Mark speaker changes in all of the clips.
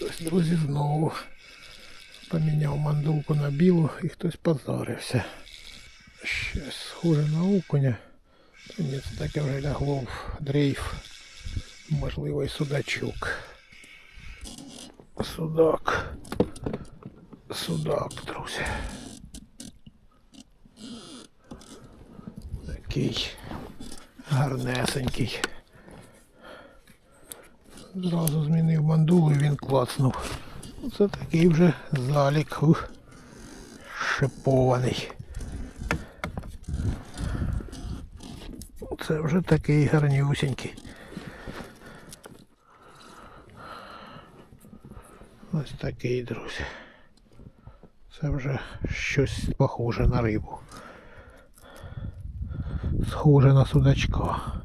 Speaker 1: Друзі, знову поміняв мандулку на білу і хтось позарився. Щось схоже на окуня. Ні, це таке вже лягло в дрейф. Можливо, і судачок. Судак. Судак, друзі. Такий гарнесенький. Зразу змінив мандулу і він клацнув. Це такий вже залік шипований. Це вже такий гарнюсінький. Ось такий, друзі. Це вже щось похоже на рибу. Схоже на судачка.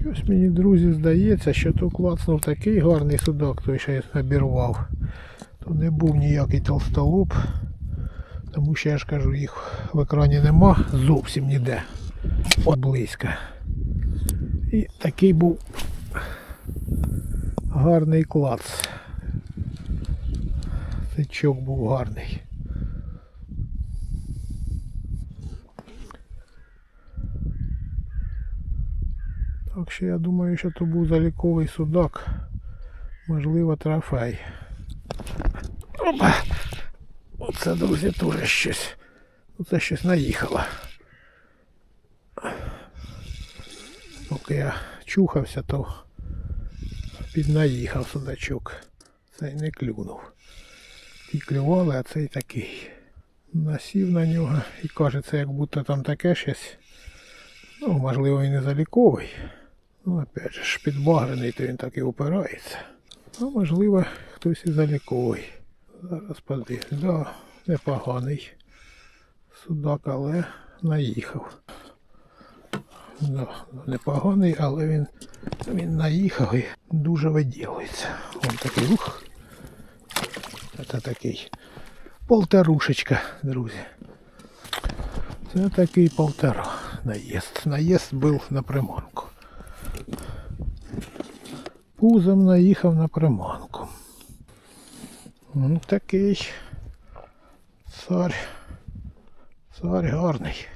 Speaker 1: Щось мені, друзі, здається, що то клацнув такий гарний судак, той що я обірвав. То не був ніякий толстолоб. Тому що я ж кажу, їх в екрані нема зовсім ніде. От близько. І такий був гарний клац. Сичок був гарний. Так що я думаю, що то був заліковий судак. Можливо, трофей. Опа! Оце, друзі, теж щось. Оце щось наїхало. Поки я чухався, то піднаїхав судачок. Цей не клюнув. Ті клювали, а цей такий. Насів на нього і каже, це як будто там таке щось. Ну, можливо, і не заліковий. Ну, опять же, ж підбагрений, то він так і опирається. А можливо, хтось і заліковий. Зараз подивлюсь. Да, непоганий. Судак, але наїхав. Да, непоганий, але він, він наїхав і дуже виділується. Ось такий ух. Це такий полторушечка, друзі. Це такий полтора наїзд. Наїзд був на приманку. Пузом наїхав на приманку. Ну, такий цар. Цар гарний.